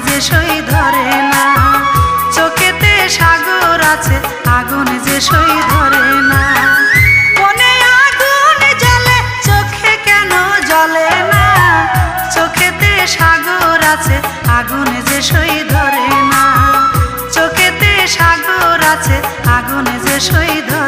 আগুনে যে সই ধরে না। চোখেতে সাগর আছে, আগুনে যে সই ধরে না। আগুন জ্বলে, চোখে কেন জ্বলে না? চোখেতে সাগর আছে, আগুনে যে সই ধরে না। চোখেতে সাগর আছে, আগুনে যে সই ধরে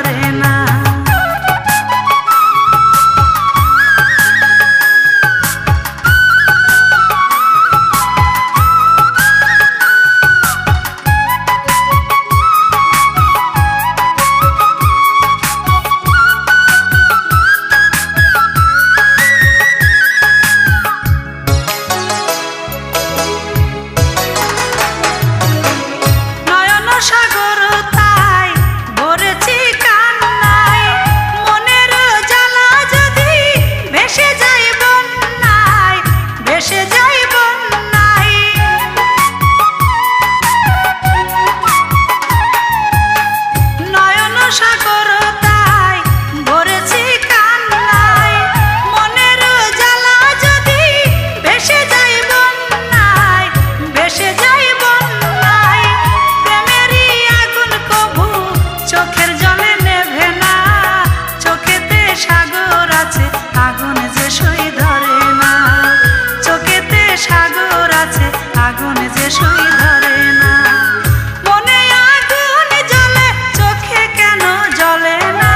সই ধরে না। চোখে কেন না?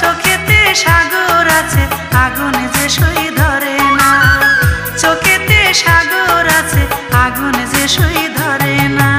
চোখেতে সাগর আছে, আগুন সই ধরে না। চোখেতে সাগর আছে, আগুন যে সই ধরে না।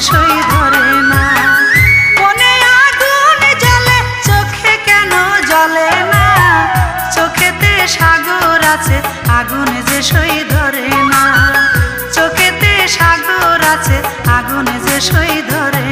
সই ধরে না। মনে আগুন জ্বলে, চোখে কেন জ্বলে না? চোখেতে সাগর আছে, আগুন যে সই ধরে না। চোখেতে সাগর আছে, আগুন যে সই ধরে